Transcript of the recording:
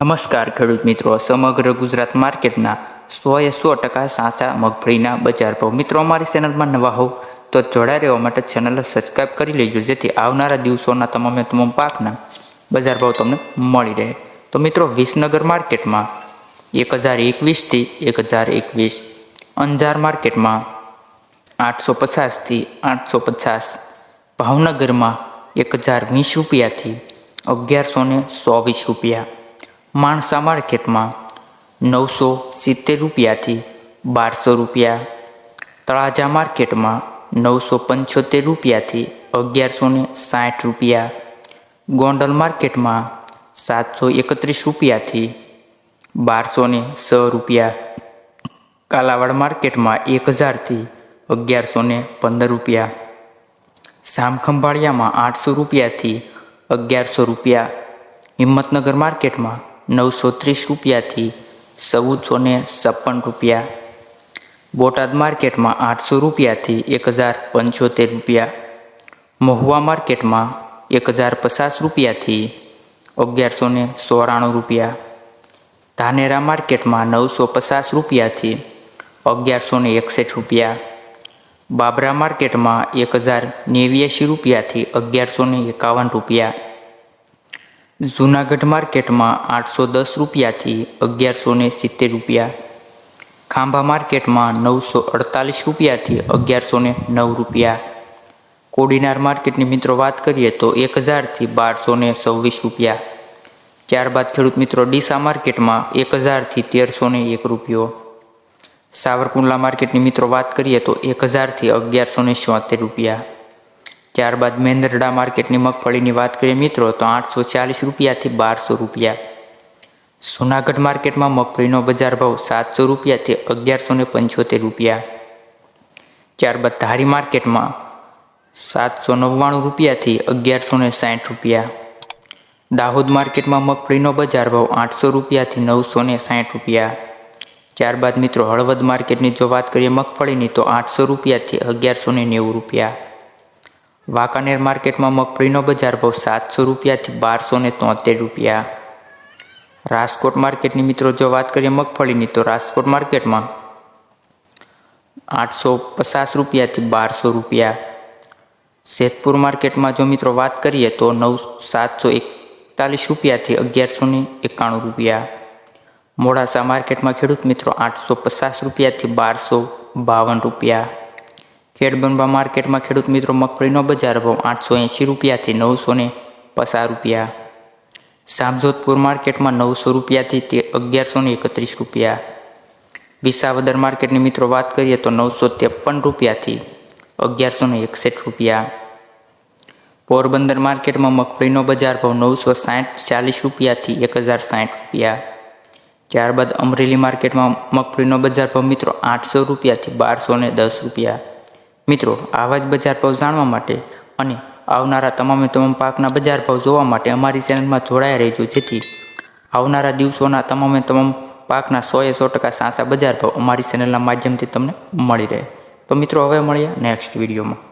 નમસ્કાર ખેડૂત મિત્રો, સમગ્ર ગુજરાત માર્કેટના સોએ સો ટકા સાચા મગફળીના બજાર ભાવ. મિત્રો, અમારી ચેનલમાં નવા હોવ તો જોડાઈ રહેવા માટે ચેનલ સબસ્ક્રાઈબ કરી લેજો, જેથી આવનારા દિવસોના તમામે તમામ પાકના બજાર ભાવ તમને મળી રહે. તો મિત્રો, વિસનગર માર્કેટમાં એક હજાર એકવીસથી એક હજાર એકવીસ, અંજાર માર્કેટમાં આઠસો પચાસથી આઠસો પચાસ, ભાવનગરમાં એક હજાર વીસ રૂપિયાથી અગિયારસો ને ચોવીસ રૂપિયા માણસા માર્કેટમાં નવસો સિત્તેર રૂપિયાથી બારસો રૂપિયા. તળાજા માર્કેટમાં નવસો પંચોતેર રૂપિયાથી અગિયારસો ને સાઠ રૂપિયા. ગોંડલ માર્કેટમાં સાતસો એકત્રીસ રૂપિયાથી બારસો ને સ રૂપિયા. કાલાવાડ માર્કેટમાં એક હજારથી અગિયારસો ને પંદર રૂપિયા. સામખંભાળિયામાં આઠસો રૂપિયાથી અગિયારસો રૂપિયા. હિંમતનગર માર્કેટમાં નવસો ત્રીસ રૂપિયાથી ચૌદસો ને છપ્પન રૂપિયા. બોટાદ માર્કેટમાં આઠસો રૂપિયાથી એક હજાર પંચોતેર રૂપિયા. મહુવા માર્કેટમાં એક હજાર પચાસ રૂપિયાથી અગિયારસો ને ચોરાણું રૂપિયા. ધાનેરા માર્કેટમાં નવસો પચાસ રૂપિયાથી અગિયારસો ને એકસઠ રૂપિયા. બાબરા માર્કેટમાં એક હજાર નેવ્યાસી રૂપિયાથી અગિયારસો ને એકાવન રૂપિયા. જૂનાગઢ માર્કેટમાં આઠસો દસ રૂપિયાથી અગિયારસો ને સિત્તેર રૂપિયા. ખાંભા માર્કેટમાં નવસો અડતાલીસ રૂપિયાથી અગિયારસો ને નવ રૂપિયા. કોડીનાર માર્કેટની મિત્રો વાત કરીએ તો એક હજારથી બારસો ને છવ્વીસ રૂપિયા. ત્યારબાદ ખેડૂત મિત્રો ડીસા માર્કેટમાં એક હજારથી તેરસો ને એક રૂપિયો. સાવરકુંડલા માર્કેટની મિત્રો વાત કરીએ તો એક હજારથી અગિયારસો ને રૂપિયા. ત્યારબાદ મેંદરડા માર્કેટની મગફળીની વાત કરીએ મિત્રો, તો આઠસો ચાલીસ રૂપિયાથી બારસો રૂપિયા. જુનાગઢ માર્કેટમાં મગફળીનો બજાર ભાવ સાતસો રૂપિયાથી અગિયારસો ને પંચોતેર રૂપિયા. ત્યારબાદ ધારી માર્કેટમાં સાતસો નવ્વાણું રૂપિયાથી અગિયારસો ને સાઠ રૂપિયા. દાહોદ માર્કેટમાં મગફળીનો બજાર ભાવ આઠસો રૂપિયાથી નવસો ને સાઠ રૂપિયા. ત્યારબાદ મિત્રો, હળવદ માર્કેટની જો વાત કરીએ મગફળીની, તો આઠસો રૂપિયાથી અગિયારસો ને નેવું રૂપિયા. વાંકાનેર માર્કેટમાં મગફળીનો બજાર ભાવ સાતસો રૂપિયાથી બારસો ને તોતેર રૂપિયા. રાજકોટ માર્કેટની મિત્રો, જો વાત કરીએ મગફળીની, તો રાજકોટ માર્કેટમાં આઠસો પચાસ રૂપિયાથી બારસો રૂપિયા. જેતપુર માર્કેટમાં જો મિત્રો વાત કરીએ, તો નવ સાતસો એકતાલીસ રૂપિયાથી અગિયારસો ને એકાણું રૂપિયા. મોડાસા માર્કેટમાં ખેડૂત મિત્રો, આઠસો પચાસ રૂપિયાથી બારસો બાવન રૂપિયા. ખેડબંબા માર્કેટમાં ખેડૂત મિત્રો મગફળીનો બજાર ભાવ આઠસો એંશી રૂપિયાથી નવસો ને પચાસ રૂપિયા. સામજોધપુર માર્કેટમાં નવસો રૂપિયાથી તે અગિયારસો ને એકત્રીસ રૂપિયા. વિસાવદર માર્કેટની મિત્રો વાત કરીએ તો નવસો ત્રેપન રૂપિયાથી અગિયારસો ને એકસઠ રૂપિયા. પોરબંદર માર્કેટમાં મગફળીનો બજાર ભાવ નવસો સાઠ ચાલીસ રૂપિયાથી એક હજાર સાઠ રૂપિયા. ત્યારબાદ અમરેલી માર્કેટમાં મગફળીનો બજાર ભાવ મિત્રો આઠસો રૂપિયાથી બારસો ને દસ રૂપિયા. મિત્રો, આવા જ બજાર ભાવ જાણવા માટે અને આવનારા તમામે તમામ પાકના બજાર ભાવ જોવા માટે અમારી ચેનલમાં જોડાયા રહેજો. જેથી આવનારા દિવસોના તમામે તમામ પાકના સોએ સો ટકા સાચા બજાર ભાવ અમારી ચેનલના માધ્યમથી તમને મળી રહે. તો મિત્રો, હવે મળીએ નેક્સ્ટ વિડીયોમાં.